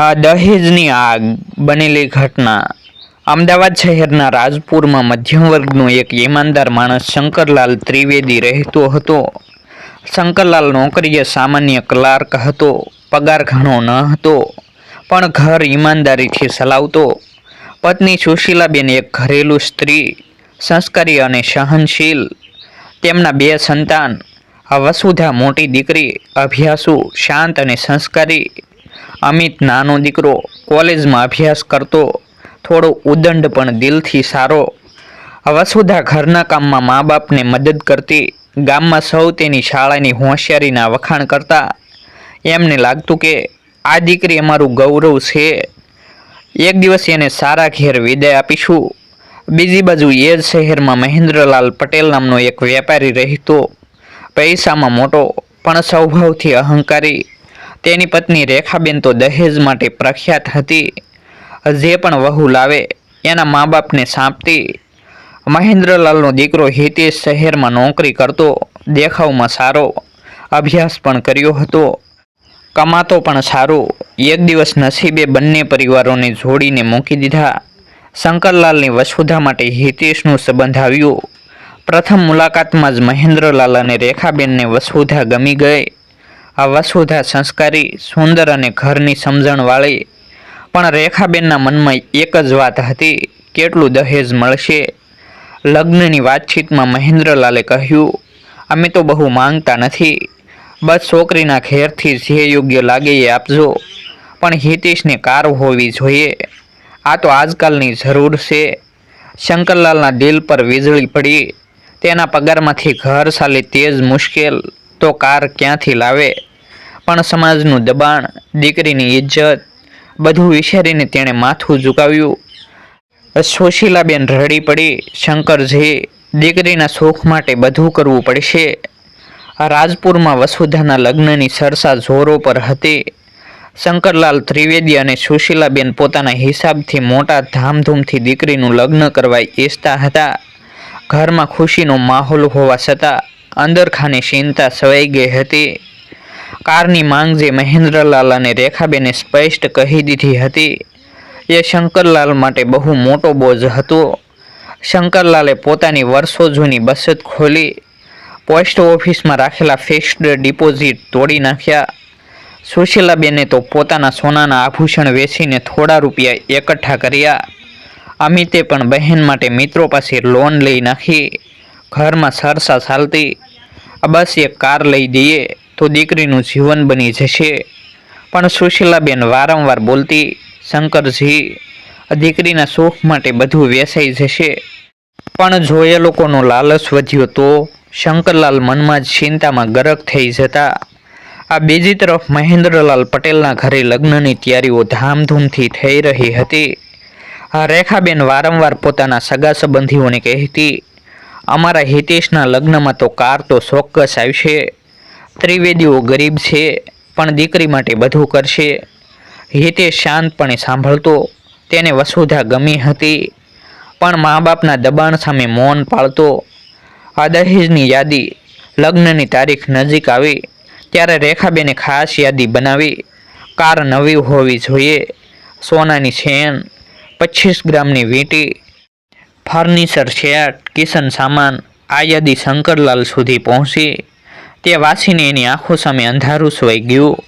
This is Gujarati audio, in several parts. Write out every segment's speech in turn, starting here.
દહેજની આગ બનેલી ઘટના અમદાવાદ શહેરના રાજપુરમાં મધ્યમ વર્ગનો એક ઈમાનદાર માણસ શંકરલાલ ત્રિવેદી રહેતો હતો. શંકરલાલ નોકરીએ સામાન્ય ક્લાર્ક હતો, પગાર ઘણો ન હતો, પણ ઘર ઈમાનદારીથી ચલાવતો. પત્ની સુશીલાબેન એક ઘરેલું સ્ત્રી, સંસ્કારી અને સહનશીલ. તેમના બે સંતાન વસુધા મોટી દીકરી, અભ્યાસુ, શાંત અને સંસ્કારી. અમિત નાનો દીકરો કોલેજમાં અભ્યાસ કરતો થોડો ઉદંડ પણ દિલથી સારો. વસુધા ઘરના કામમાં મા બાપને મદદ કરતી, ગામમાં સૌ તેની શાળાની હોશિયારીના વખાણ કરતા. એમને લાગતું કે આ દીકરી અમારું ગૌરવ છે. એક દિવસ એને સારા ઘેર વિદાય આપીશું. બીજી બાજુ એ જ શહેરમાં મહેન્દ્રલાલ પટેલ નામનો એક વેપારી રહેતો. પૈસામાં મોટો, પણ સ્વભાવથી અહંકારી. તેની પત્ની રેખાબેન તો દહેજ માટે પ્રખ્યાત હતી. જે પણ વહુ લાવે, એના મા બાપને સાંપતી. મહેન્દ્રલાલનો દીકરો હિતેશ શહેરમાં નોકરી કરતો, દેખાવમાં સારો અભ્યાસ પણ કર્યો હતો. કમાતો પણ સારું. એક દિવસ નસીબે બંને પરિવારોને જોડીને મૂકી દીધા. શંકરલાલની વસુધા માટે હિતેશનું સંબંધ આવ્યું. પ્રથમ મુલાકાતમાં જ મહેન્દ્રલાલ અને રેખાબેનને વસુધા ગમી ગઈ. આ વસુધા સંસ્કારી, સુંદર અને ઘરની સમજણવાળી પણ રેખાબેનના મનમાં એક જ વાત હતી, કેટલું દહેજ મળશે? લગ્નની વાતચીતમાં મહેન્દ્રલાલે કહ્યું, અમે તો બહુ માંગતા નથી. બસ છોકરીના ઘેરથી જે યોગ્ય લાગે એ આપજો. પણ હિતેશને કાર હોવી જોઈએ. આ તો આજકાલની જરૂર છે. શંકરલાલના દિલ પર વીજળી પડી. તેના પગારમાંથી ઘર ચાલે તે જ મુશ્કેલ. તો કાર ક્યાંથી લાવે? પણ સમાજનું દબાણ, દીકરીની ઇજ્જત, બધું વિચારીને તેણે માથું ઝુકાવ્યું. સુશીલાબેન રડી પડી. શંકરજી, દીકરીના સુખ માટે બધું કરવું પડશે. રાજપુરમાં વસુધાના લગ્નની સરસા જોરો પર હતી. શંકરલાલ ત્રિવેદી અને સુશીલાબેન પોતાના હિસાબથી મોટા ધામધૂમથી દીકરીનું લગ્ન કરવા ઈચ્છતા હતા. ઘરમાં ખુશીનો માહોલ હોવા છતાં અંદરખાને ચિંતા સવાઈ ગઈ હતી. કારની માંગ જે મહેન્દ્રલાલ અને રેખાબેને સ્પષ્ટ કહી દીધી હતી, એ શંકરલાલ માટે બહુ મોટો બોજ હતો. શંકરલાલે પોતાની વર્ષો જૂની બચત ખોલી, પોસ્ટ ઓફિસમાં રાખેલા ફિક્સ્ડ ડિપોઝિટ તોડી નાખ્યા. સુશીલાબેને તો પોતાના સોનાના આભૂષણ વેચીને થોડા રૂપિયા એકઠા કર્યા. અમિતે પણ બહેન માટે મિત્રો પાસે લોન લઈ નાખી. ઘરમાં સરસા ચાલતી બસ એક કાર લઈ દઈએ તો દીકરીનું જીવન બની જશે. પણ સુશીલાબેન વારંવાર બોલતી, શંકરજી દીકરીના સુખ માટે બધું વેસાઈ જશે. પણ જો એ લોકોનો લાલચ વધ્યો તો શંકરલાલ મનમાં જ ચિંતામાં ગરક થઈ જતા. આ બીજી તરફ મહેન્દ્રલાલ પટેલના ઘરે લગ્નની તૈયારીઓ ધામધૂમથી થઈ રહી હતી. આ રેખાબેન વારંવાર પોતાના સગા સંબંધીઓને કહેતી અમારા હિતેશના લગ્નમાં તો કાર તો ચોક્કસ આવશે. ત્રિવેદીઓ ગરીબ છે, પણ દીકરી માટે બધું કરશે. હિતેશ શાંતપણે સાંભળતો, તેને વસુધા ગમી હતી, પણ મા બાપના દબાણ સામે મૌન પાળતો. આ દહેજની યાદી લગ્નની તારીખ નજીક આવી, ત્યારે રેખાબેને ખાસ યાદી બનાવી. કાર નવી હોવી જોઈએ. સોનાની ચેન પચીસ ગ્રામની વીંટી ફર્નિચર સેટ કિશન સામાન આ યાદી શંકરલાલ સુધી પહોંચી. તે વાંચીને એની આંખો સામે અંધારું સોઈ ગયું.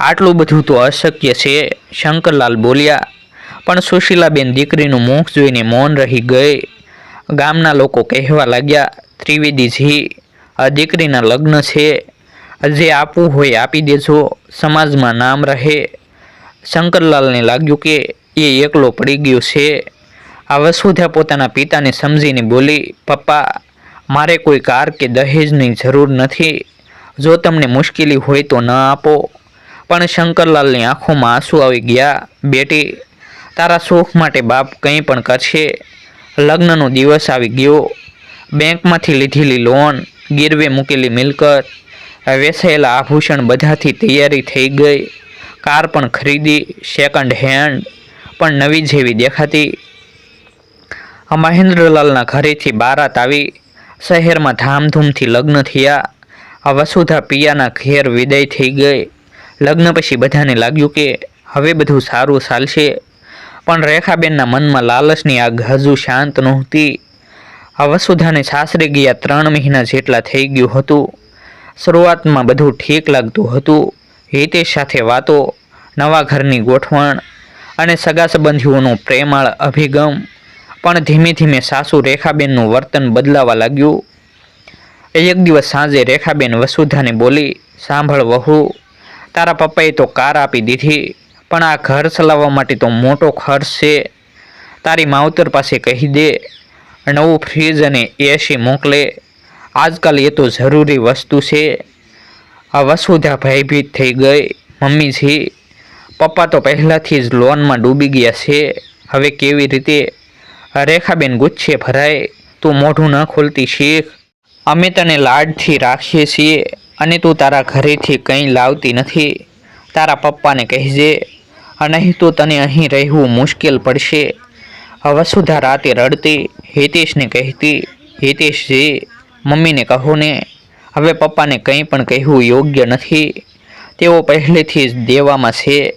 આટલું બધું તો અશક્ય છે, શંકરલાલ બોલ્યા. પણ સુશીલાબેન દીકરીનું મુખ જોઈને મૌન રહી ગઈ. ગામના લોકો કહેવા લાગ્યા, ત્રિવેદીજી, આ દીકરીના લગ્ન છે. જે આપવું હોય આપી દેજો, સમાજમાં નામ રહે. શંકરલાલને લાગ્યું કે એ એકલો પડી ગયો છે. આ વસુધા પોતાના પિતાને સમજીને બોલી, પપ્પા, મારે કોઈ કાર કે દહેજની જરૂર નથી. જો તમને મુશ્કેલી હોય તો ન આપો. પણ શંકરલાલની આંખોમાં આંસુ આવી ગયા, બેટી, તારા સુખ માટે બાપ કંઈ પણ કરશે. લગ્નનો દિવસ આવી ગયો. બેંકમાંથી લીધેલી લોન, ગીરવે મૂકેલી મિલકત વેસાયેલા આભૂષણ બધાથી તૈયારી થઈ ગઈ. કાર પણ ખરીદી સેકન્ડ હેન્ડ પણ નવી જેવી દેખાતી. મહેન્દ્રલાલના ઘરેથી બારાત આવી શહેરમાં ધામધૂમથી લગ્ન થયા. આ વસુધા પિયાના ઘેર વિદાય થઈ ગઈ. લગ્ન પછી બધાને લાગ્યું કે હવે બધું સારું ચાલશે. પણ રેખાબેનના મનમાં લાલચની આગ હજુ શાંત નહોતી. આ વસુધાને સાસરે ગયા ત્રણ મહિના જેટલા થઈ ગયું હતું. શરૂઆતમાં બધું ઠીક લાગતું હતું. હિતેશ સાથે વાતો, નવા ઘરની ગોઠવણ અને સગા સંબંધીઓનો પ્રેમાળ અભિગમ. પણ ધીમે ધીમે સાસુ રેખાબેનનું વર્તન બદલાવા લાગ્યું. એક દિવસ સાંજે રેખાબેન વસુધાને બોલી, સાંભળ વહુ, તારા પપ્પાએ તો કાર આપી દીધી, પણ આ ઘર ચલાવવા માટે તો મોટો ખર્ચ છે. તારી માવતર પાસે કહી દે, નવું ફ્રીજ અને એસી મોકલે. આજકાલ એ તો જરૂરી વસ્તુ છે. આ વસુધા ભયભીત થઈ ગઈ મમ્મીજી પપ્પા તો પહેલાંથી જ લોનમાં ડૂબી ગયા છે. હવે કેવી રીતે રેખાબેન ગુચ્છે ભરાય, તું મોઢું ન ખોલતી શીખ. અમે તને લાડથી રાખીએ છીએ અને તું તારા ઘરેથી કંઈ લાવતી નથી. તારા પપ્પાને કહેજે નહીં તો તને અહીં રહેવું મુશ્કેલ પડશે. વસુધા રાતે રડતી, હિતેશને કહેતી હિતેશજી મમ્મીને કહો ને, હવે પપ્પાને કંઈ પણ કહેવું યોગ્ય નથી. તેઓ પહેલેથી જ દેવામાં છે.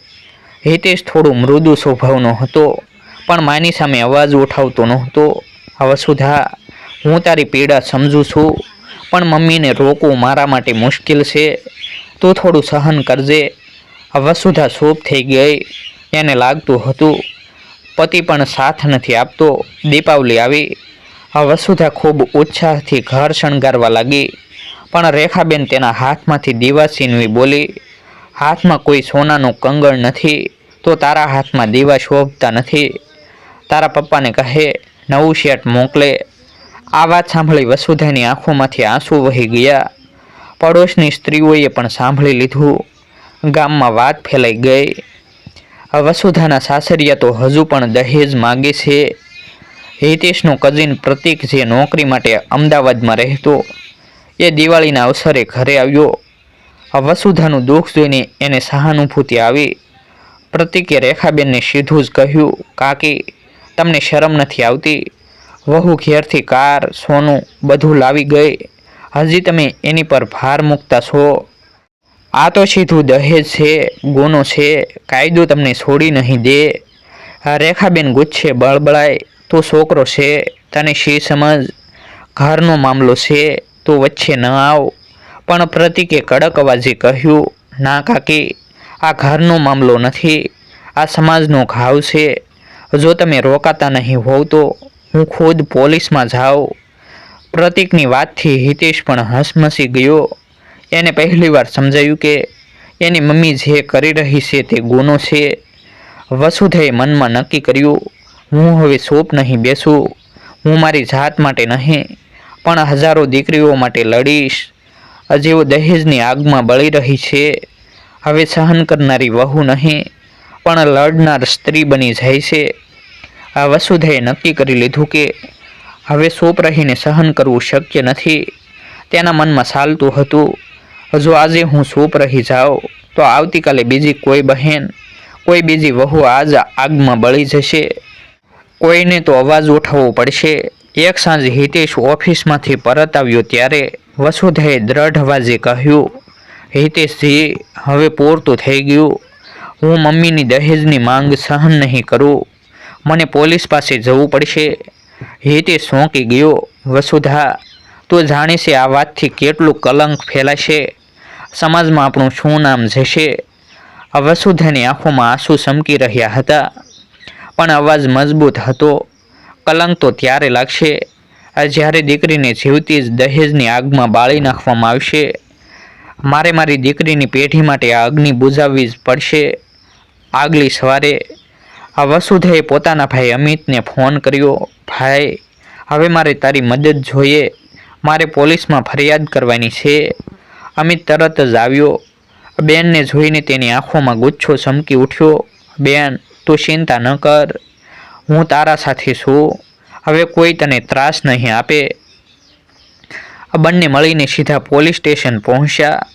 હિતેશ થોડું મૃદુ સ્વભાવનો હતો. પણ માની સામે અવાજ ઉઠાવતો નહોતો. વસુધા હું તારી પીડા સમજું છું, પણ મમ્મીને રોકવું મારા માટે મુશ્કેલ છે. તું થોડું સહન કરજે. વસુધા સૂપ થઈ ગઈ. એને લાગતું હતું, પતિ પણ સાથ નથી આપતો. દીપાવલી આવી. વસુધા ખૂબ ઉત્સાહથી ઘર શણગારવા લાગી. પણ રેખાબેન તેના હાથમાંથી દીવા છીનવી બોલી, હાથમાં કોઈ સોનાનું કંગળ નથી, તો તારા હાથમાં દીવા શોભતા નથી. તારા પપ્પાને કહે નવું શર્ટ મોકલે. આ વાત સાંભળી વસુધાની આંખોમાંથી આંસુ વહી ગયા. પડોશની સ્ત્રીઓએ પણ સાંભળી લીધું. ગામમાં વાત ફેલાઈ ગઈ. વસુધાના સાસરિયા તો હજુ પણ દહેજ માગે છે. હિતેશનો કઝિન પ્રતિક જે નોકરી માટે અમદાવાદમાં રહેતો, એ દિવાળીના અવસરે ઘરે આવ્યો. વસુધાનું દુઃખ જોઈને એને સહાનુભૂતિ આવી. પ્રતિકે રેખાબેનને સીધું જ કહ્યું, કાકી તમને શરમ નથી આવતી? વહુ ઘેરથી કાર, સોનું બધું લાવી ગઈ. હજી તમે એની પર ભાર મૂકતા છો? આ તો સીધું દહેજ છે, ગુનો છે, કાયદો તમને છોડી નહીં દે. રેખાબેન ગુચ્છે, બળબળાય, તું છોકરો છે, તને શી સમજ? ઘરનો મામલો છે, તું વચ્ચે ન આવ. પણ પ્રતિકે કડક અવાજે કહ્યું, ના કાકી, આ ઘરનો મામલો નથી. આ સમાજનો ઘાવ છે. જો તમે રોકાતા નહીં હોવ તો હું ખુદ પોલીસમાં જાઉં. પ્રતિકની વાતથી હિતેશ પણ હસમસી ગયો. એને પહેલીવાર સમજાયું કે એની મમ્મી જે કરી રહી છે તે ગુનો છે. વસુધાએ મનમાં નક્કી કર્યું, હું હવે સોપ નહીં બેસું. હું મારી જાત માટે નહીં, પણ હજારો દીકરીઓ માટે લડીશ. જેઓ દહેજની આગમાં બળી રહી છે. હવે સહન કરનારી વહુ નહીં. પણ લડનાર સ્ત્રી બની જાય છે. આ વસુધાએ નક્કી કરી લીધું કે હવે સોપ રહીને સહન કરવું શક્ય નથી. તેના મનમાં ચાલતું હતું, હજુ આજે હું સોપ રહી જાઉં, તો આવતીકાલે બીજી કોઈ બહેન, કોઈ બીજી વહુ આજ આગમાં બળી જશે. કોઈને તો અવાજ ઉઠાવવો પડશે. એક સાંજ હિતેશ ઓફિસમાંથી પરત આવ્યો ત્યારે વસુધાએ દ્રઢ અવાજે કહ્યું, હિતેશજી, હવે પૂરતું થઈ ગયું. હું મમ્મીની દહેજની માંગ સહન નહીં કરું. મને પોલીસ પાસે જવું પડશે. હિતેશ સોંકી ગયો, વસુધા, તો જાણે છે આ વાતથી કેટલું કલંક ફેલાશે? સમાજમાં આપણું શું નામ જશે? આ વસુધાની આંખોમાં આંસુ સમકી રહ્યા હતા. પણ અવાજ મજબૂત હતો. કલંક તો ત્યારે લાગશે જ્યારે દીકરીને જીવતી જ દહેજની આગમાં બાળી નાખવામાં આવશે. મારે મારી દીકરીની પેઢી માટે આ અગ્નિ બુઝાવવી જ પડશે. આગલી સવારે આ વસુધાએ પોતાના ભાઈ અમિતને ફોન કર્યો, ભાઈ, હવે મારે તારી મદદ જોઈએ. મારે પોલીસમાં ફરિયાદ કરવાની છે. અમિત તરત જ આવ્યો. બેનને જોઈને તેની આંખોમાં ગુચ્છો ચમકી ઉઠ્યો. બેન, તું ચિંતા ન કર. હું તારા સાથે છું. હવે કોઈ તને ત્રાસ નહીં આપે. આ બંને મળીને સીધા પોલીસ સ્ટેશન પહોંચ્યા.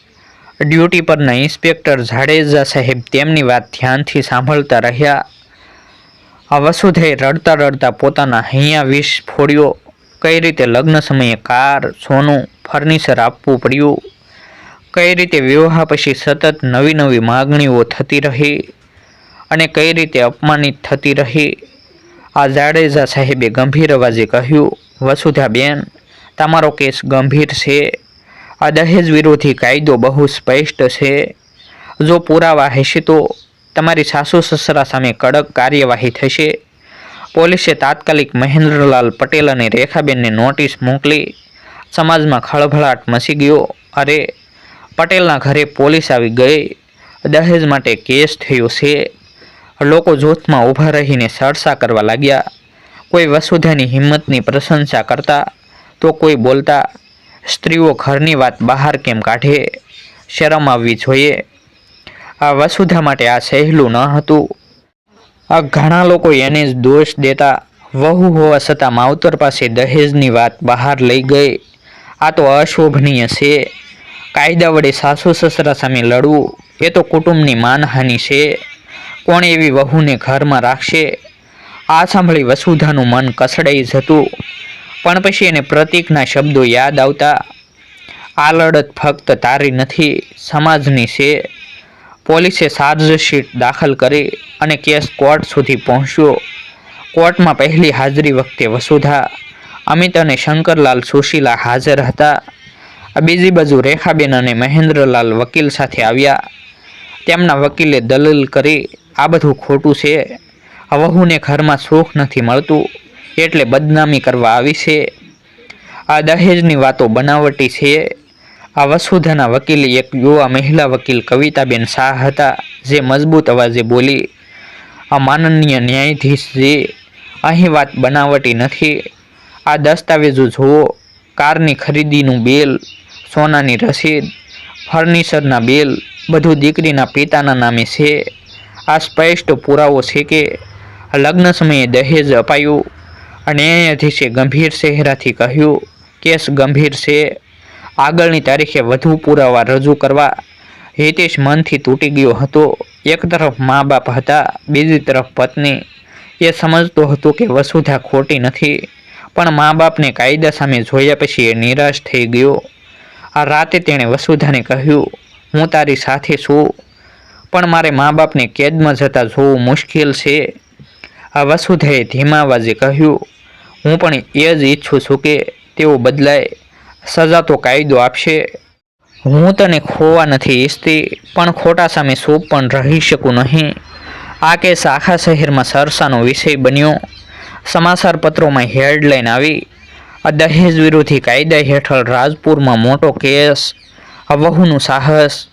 ડ્યુટી પરના ઇન્સ્પેક્ટર જાડેજા સાહેબ તેમની વાત ધ્યાનથી સાંભળતા રહ્યા. આ વસુધે રડતા રડતા પોતાના હૈયા વિષ ફોડ્યો. કઈ રીતે લગ્ન સમયે કાર, સોનું, ફર્નિચર આપવું પડ્યું? કઈ રીતે વિવાહ પછી સતત નવી નવી માગણીઓ થતી રહી? અને કઈ રીતે અપમાનિત થતી રહી? આ જાડેજા સાહેબે ગંભીર અવાજે કહ્યું વસુધાબેન તમારો કેસ ગંભીર છે. આ દહેજ વિરોધી કાયદો બહુ સ્પષ્ટ છે. જો પુરાવા હશે તો તમારી સાસુ સસરા સામે કડક કાર્યવાહી થશે. પોલીસે તાત્કાલિક મહેન્દ્રલાલ પટેલ અને રેખાબેનને નોટિસ મોકલી સમાજમાં ખળભળાટ મચી ગયો. અરે, પટેલના ઘરે પોલીસ આવી ગઈ. દહેજ માટે કેસ થયો છે. લોકો જૂથમાં ઊભા રહીને સરસા કરવા લાગ્યા. કોઈ વસુધાની હિંમતની પ્રશંસા કરતા તો કોઈ બોલતા સ્ત્રીઓ ઘરની વાત બહાર કેમ કાઢે? શરમ આવવી જોઈએ. આ વસુધા માટે આ સહેલું ન હતું. આ ઘણા લોકો એને જ દોષ દેતા વહુ હોવા છતાં માવતર પાસે દહેજની વાત બહાર લઈ ગઈ. આ તો અશોભનીય છે. કાયદા વડે સાસુ સસરા સામે લડવું, એ તો કુટુંબની માનહાનિ છે. કોણ એવી વહુને ઘરમાં રાખશે? આ સાંભળી વસુધાનું મન કસડાઈ જતું. પણ પછી એને પ્રતીકના શબ્દો યાદ આવતા આ લડત ફક્ત તારી નથી, સમાજની છે. પોલીસે ચાર્જશીટ દાખલ કરી અને કેસ કોર્ટ સુધી પહોંચ્યો. કોર્ટમાં પહેલી હાજરી વખતે વસુધા, અમિત અને શંકરલાલ સુશીલા હાજર હતા. બીજી બાજુ રેખાબેન અને મહેન્દ્રલાલ વકીલ સાથે આવ્યા. તેમના વકીલે દલીલ કરી, આ બધું ખોટું છે. વહુને ઘરમાં સુખ નથી મળતું. એટલે બદનામી કરવા આવી છે. આ દહેજની વાતો બનાવટી છે. આ વસુધાના વકીલે એક યુવા મહિલા વકીલ કવિતાબેન શાહ હતા, જે મજબૂત અવાજે બોલી, આ માનનીય ન્યાયાધીશજી અહીં વાત બનાવટી નથી. આ દસ્તાવેજો જુઓ. કારની ખરીદીનું બિલ, સોનાની રસીદ, ફર્નિચરના બિલ, બધું દીકરીના પિતાના નામે છે. આ સ્પષ્ટ પુરાવો છે કે લગ્ન સમયે દહેજ અપાયું. ન્યાયાધીશે ગંભીર ચહેરાથી કહ્યું, કેસ ગંભીર છે. આગળની તારીખે વધુ પુરાવા રજૂ કરવા. હિતેશ મનથી તૂટી ગયો હતો. એક તરફ મા બાપ હતા, બીજી તરફ પત્ની. એ સમજતો હતો કે વસુધા ખોટી નથી, પણ મા બાપને કાયદા સામે જોયા પછી એ નિરાશ થઈ ગયો. આ રાતે તેણે વસુધાને કહ્યું, હું તારી સાથે છું, પણ મારે મા બાપને કેદમાં જતા જોવું મુશ્કેલ છે. આ વસુધાએ ધીમા અવાજે કહ્યું હું પણ એ જ ઈચ્છું છું કે તેઓ બદલાય, સજા તો કાયદો આપશે. હું તને ખોવા નથી ઈચ્છતી, પણ ખોટા સામે સૂપ પણ રહી શકું નહીં. આ કેસ આખા શહેરમાં સરસાનો વિષય બન્યો. સમાચાર પત્રોમાં હેડલાઇન આવી. આ દહેજ વિરોધી કાયદા હેઠળ રાજપુરમાં મોટો કેસ. વહુનું સાહસ.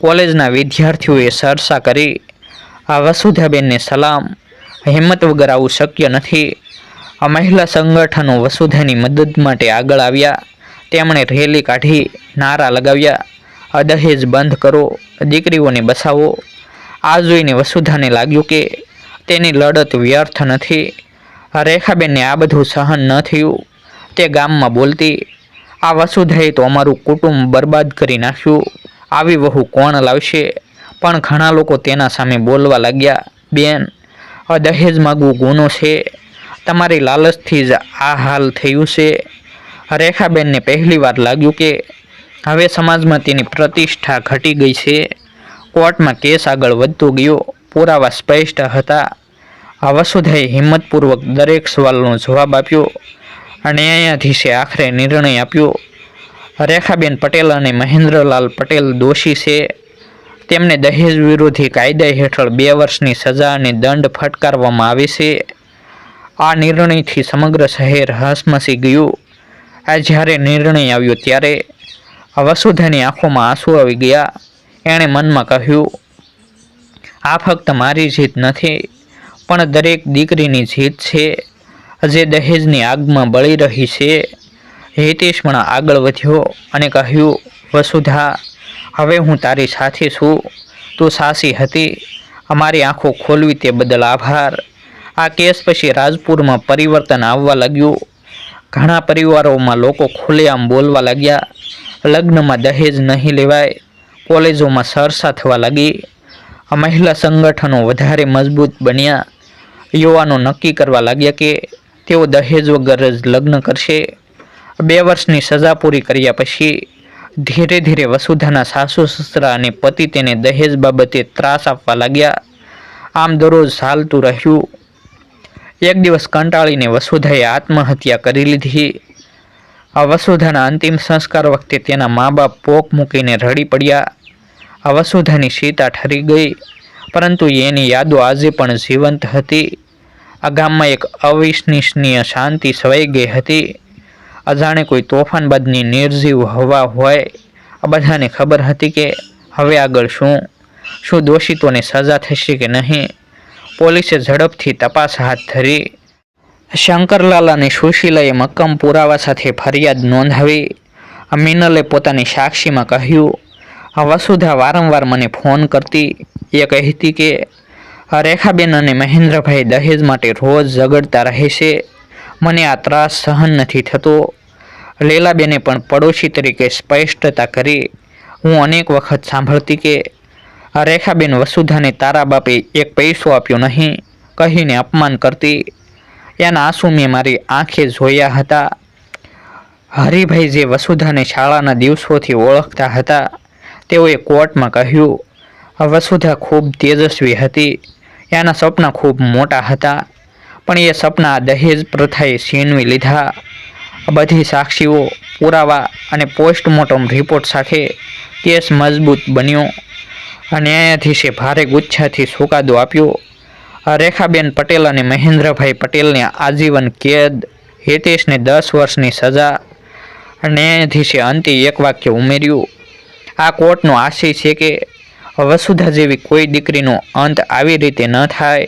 કોલેજના વિદ્યાર્થીઓએ સરસા કરી. આ વસુધાબેનને સલામ. હિંમત વગર આવું શક્ય નથી. આ મહિલા સંગઠનો વસુધાની મદદ માટે આગળ આવ્યા. તેમણે રેલી કાઢી, નારા લગાવ્યા. દહેજ બંધ કરો, દીકરીઓને બસાવો. આ જોઈને વસુધાને લાગ્યું કે તેની લડત વ્યર્થ નથી. રેખાબેનને આ બધું સહન ન થયું. તે ગામમાં બોલતી, આ વસુધાએ તો અમારું કુટુંબ બરબાદ કરી નાખ્યું. આવી વહુ કોણ લાવશે? પણ ઘણા લોકો તેના સામે બોલવા લાગ્યા, બેન દહેજ માગવું ગુનો છે. તમારી લાલચથી જ આ હાલ થયું છે. રેખાબેનને પહેલીવાર લાગ્યું કે હવે સમાજમાં તેની પ્રતિષ્ઠા ઘટી ગઈ છે. કોર્ટમાં કેસ આગળ વધતો ગયો. પુરાવા સ્પષ્ટ હતા. વસુધાએ હિંમતપૂર્વક દરેક સવાલનો જવાબ આપ્યો ન્યાયાધીશે આખરે નિર્ણય આપ્યો. રેખાબેન પટેલ અને મહેન્દ્રલાલ પટેલ દોષી છે. તેમને દહેજ વિરોધી કાયદા હેઠળ બે વર્ષની સજા અને દંડ ફટકારવામાં આવે છે. આ નિર્ણયથી સમગ્ર શહેર હસમસી ગયું. આ જ્યારે નિર્ણય આવ્યો ત્યારે વસુધાની આંખોમાં આંસુ આવી ગયા. એણે મનમાં કહ્યું, આ ફક્ત મારી જીત નથી, પણ દરેક દીકરીની જીત છે. જે દહેજની આગમાં બળી રહી છે. હિતેશ પણ આગળ વધ્યો અને કહ્યું, વસુધા, હવે હું તારી સાથે છું. તું સાસી હતી. અમારી આંખો ખોલવી તે બદલ આભાર. આ કેસ પછી રાજપુરમાં પરિવર્તન આવવા લાગ્યું. ઘણા પરિવારોમાં લોકો ખુલ્લેઆમ બોલવા લાગ્યા. લગ્નમાં દહેજ નહીં લેવાય. કોલેજોમાં સરસા થવા લાગી. મહિલા સંગઠનો વધારે મજબૂત બન્યા. યુવાનો નક્કી કરવા લાગ્યા કે તેઓ દહેજ વગર જ લગ્ન કરશે. બે વર્ષની સજા પૂરી કર્યા પછી ધીરે ધીરે વસુધાના સાસુ, સસરા અને પતિ તેને દહેજ બાબતે ત્રાસ આપવા લાગ્યા. આમ દરરોજ ચાલતું રહ્યું. એક દિવસ કંટાળીને વસુધાએ આત્મહત્યા કરી લીધી. આ વસુધાના અંતિમ સંસ્કાર વખતે તેના મા બાપ પોક મૂકીને રડી પડ્યા. આ વસુધાની સીતા ઠરી ગઈ, પરંતુ એની યાદો આજે પણ જીવંત હતી. આ ગામમાં એક અવિશ્વસનીય શાંતિ છવાઈ ગઈ હતી. અજાણે કોઈ તોફાનબાદની નિર્જીવ હવા હોય, આ બધાને ખબર હતી કે હવે આગળ શું? શું દોષિતોને સજા થશે કે નહીં? પોલીસે ઝડપથી તપાસ હાથ ધરી. શંકરલાલ અને સુશીલાએ મક્કમ પુરાવા સાથે ફરિયાદ નોંધાવી. મિનલે પોતાની સાક્ષીમાં કહ્યું, વસુધા વારંવાર મને ફોન કરતી. એ કહેતી કે, રેખાબેન અને મહેન્દ્રભાઈ દહેજ માટે રોજ ઝઘડતા રહે છે. મને આ ત્રાસ સહન નથી થતો. લીલાબેને પણ પડોશી તરીકે સ્પષ્ટતા કરી. હું અનેક વખત સાંભળતી કે રેખાબેન વસુધાને તારા બાપે એક પૈસો આપ્યો નહીં, કહીને અપમાન કરતી. એના આંસુ મેં મારી આંખે જોયા હતા. હરિભાઈ જે વસુધાને શાળાના દિવસોથી ઓળખતા હતા, તેઓએ કોર્ટમાં કહ્યું વસુધા ખૂબ તેજસ્વી હતી. એના સપના ખૂબ મોટા હતા, પણ એ સપના દહેજ પ્રથાએ છીનવી લીધા. બધી સાક્ષીઓ પુરાવા અને પોસ્ટમોર્ટમ રિપોર્ટ સાથે કેસ મજબૂત બન્યો. આ ન્યાયાધીશે ભારે ગુચ્છાથી સુકાદો આપ્યો. રેખાબેન પટેલ અને મહેન્દ્રભાઈ પટેલને આજીવન કેદ, હિતેશને દસ વર્ષની સજા ન્યાયાધીશે અંતે એક વાક્ય ઉમેર્યું. આ કોર્ટનો આશય છે કે વસુધા જેવી કોઈ દીકરીનો અંત આવી રીતે ન થાય.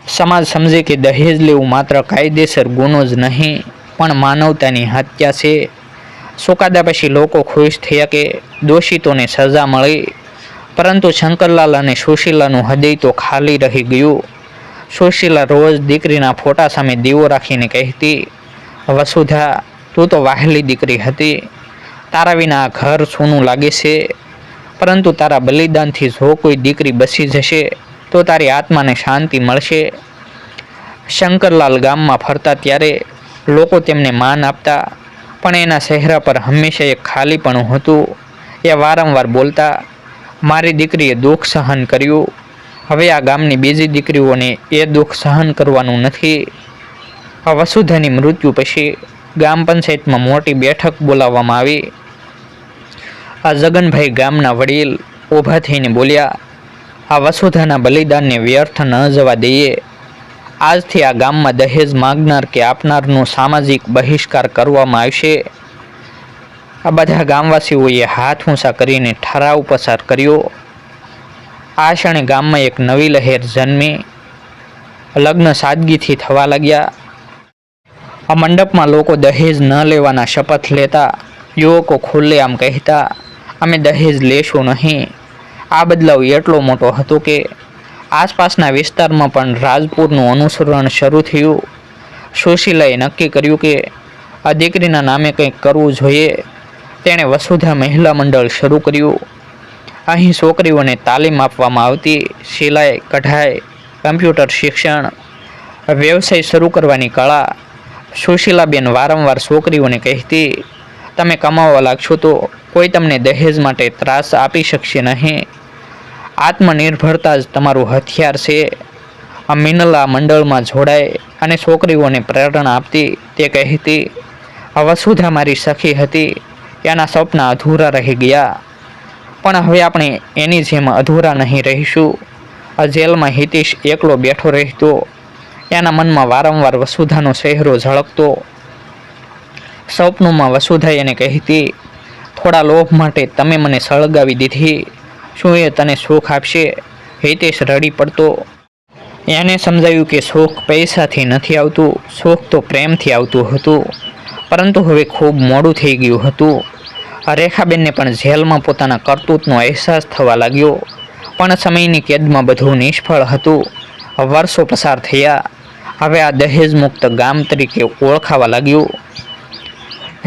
સમાજ સમજે કે દહેજ લેવું માત્ર કાયદેસર ગુનો જ નહીં, પણ માનવતાની હત્યા છે. સોકાદા પછી લોકો ખુશ થયા કે દોષિતોને સજા મળી. પરંતુ શંકરલાલ અને સુશીલાનું હૃદય તો ખાલી રહી ગયું. સુશીલા રોજ દીકરીના ફોટા સામે દીવો રાખીને કહેતી, વસુધા, તું તો વાહેલી દીકરી હતી. તારા વિના આ ઘર સૂનું લાગે છે. પરંતુ તારા બલિદાનથી જો કોઈ દીકરી બસી જશે, તો તારી આત્માને શાંતિ મળશે. શંકરલાલ ગામમાં ફરતા ત્યારે લોકો તેમને માન આપતા, પણ એના ચહેરા પર હંમેશા એક ખાલીપણું હતું. એ વારંવાર બોલતા મારી દીકરીએ દુઃખ સહન કર્યું. હવે આ ગામની બીજી દીકરીઓને એ દુઃખ સહન કરવાનું નથી. આ વસુધાની મૃત્યુ પછી ગામ પંચાયતમાં મોટી બેઠક બોલાવવામાં આવી. આ જગનભાઈ ગામના વડીલ ઊભા થઈને બોલ્યા, આ વસુધાના બલિદાનને વ્યર્થ ન જવા દઈએ. આજથી આ ગામમાં દહેજ માગનાર કે આપનારનો સામાજિક બહિષ્કાર કરવામાં આવશે. આ બધા ગામવાસીઓએ હાથ ઊંચા કરીને ઠરાવ પસાર કર્યો. આ ક્ષણે ગામમાં એક નવી લહેર જન્મી. લગ્ન સાદગીથી થવા લાગ્યા. આ મંડપમાં લોકો દહેજ ન લેવાના શપથ લેતા, યુવકો ખુલ્લે આમ કહેતા, અમે દહેજ લેશું નહીં. આ બદલાવ એટલો મોટો હતો કે આસપાસના વિસ્તારમાં પણ રાજપુરનું અનુસરણ શરૂ થયું. સુશીલાએ નક્કી કર્યું કે આ દીકરીના નામે કંઈક કરવું જોઈએ. તેણે વસુધા મહિલા મંડળ શરૂ કર્યું. અહીં છોકરીઓને તાલીમ આપવામાં આવતી સિલાઈ, કઢાઈ, કમ્પ્યુટર શિક્ષણ, વ્યવસાય શરૂ કરવાની કળા, સુશીલાબેન વારંવાર છોકરીઓને કહેતી, તમે કમાવા લાગશો તો કોઈ તમને દહેજ માટે ત્રાસ આપી શકશે નહીં. આત્મનિર્ભરતા જ તમારું હથિયાર છે. આ મિનલા મંડળમાં જોડાય અને છોકરીઓને પ્રેરણા આપતી. તે કહેતી વસુધા મારી સખી હતી. એના સપના અધૂરા રહી ગયા. પણ હવે આપણે એની જેમ અધૂરા નહીં રહીશું. આ જેલમાં હિતેશ એકલો બેઠો રહેતો. એના મનમાં વારંવાર વસુધાનો ચહેરો ઝળકતો. સ્વપ્નોમાં વસુધા એને કહેતી, થોડા લોભ માટે તમે મને સળગાવી દીધી. શું એ તને સુખ આપશે? હિતેશ રડી પડતો. એને સમજાયું કે સુખ પૈસાથી નથી આવતું, સુખ તો પ્રેમથી આવતું હતું. પરંતુ હવે ખૂબ મોડું થઈ ગયું હતું. રેખાબેનને પણ જેલમાં પોતાના કરતૂતનો અહેસાસ થવા લાગ્યો. પણ સમયની કેદમાં બધું નિષ્ફળ હતું. વર્ષો પસાર થયા. હવે આ દહેજ મુક્ત ગામ તરીકે ઓળખાવા લાગ્યું.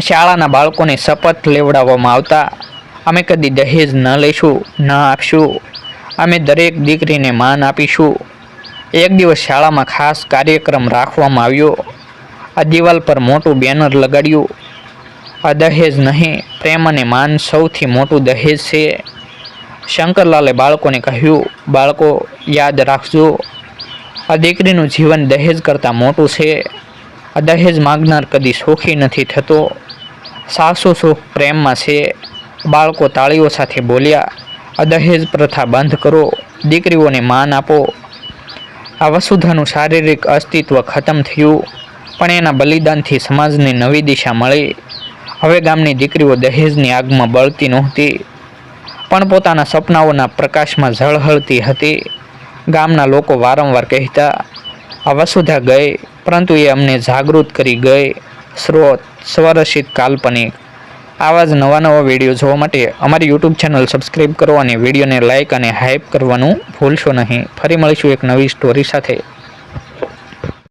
શાળાના બાળકોને શપથ લેવડાવવામાં આવતા, અમે કદી દહેજ ન લઈશું, ન આપશું. અમે દરેક દીકરીને માન આપીશું. એક દિવસ શાળામાં ખાસ કાર્યક્રમ રાખવામાં આવ્યો. આ દિવાલ પર મોટું બેનર લગાડ્યું. આ દહેજ નહીં, પ્રેમ અને માન સૌથી મોટું દહેજ છે. શંકરલાલે બાળકોને કહ્યું, બાળકો, યાદ રાખજો. આ દીકરીનું જીવન દહેજ કરતાં મોટું છે. આ દહેજ માગનાર કદી સુખી નથી થતો. સાસુ સુખ પ્રેમમાં છે. બાળકો તાળીઓ સાથે બોલ્યા, આ દહેજ પ્રથા બંધ કરો. દીકરીઓને માન આપો. આ વસુધાનું શારીરિક અસ્તિત્વ ખતમ થયું. પણ એના બલિદાનથી સમાજને નવી દિશા મળી. હવે ગામની દીકરીઓ દહેજની આગમાં બળતી નહોતી. પણ પોતાના સપનાઓના પ્રકાશમાં ઝળહળતી હતી. ગામના લોકો વારંવાર કહેતા, આ વસુધા ગઈ, પરંતુ એ અમને જાગૃત કરી ગઈ. સ્રોત સ્વરસિત કાલ્પનિક. આવા જ નવા નવા વીડિયો જોવા માટે અમારી યુટ્યુબ ચેનલ સબસ્ક્રાઈબ કરો અને વિડીયોને લાઇક અને હાઇપ કરવાનું ભૂલશો નહીં. ફરી મળીશું એક નવી સ્ટોરી સાથે.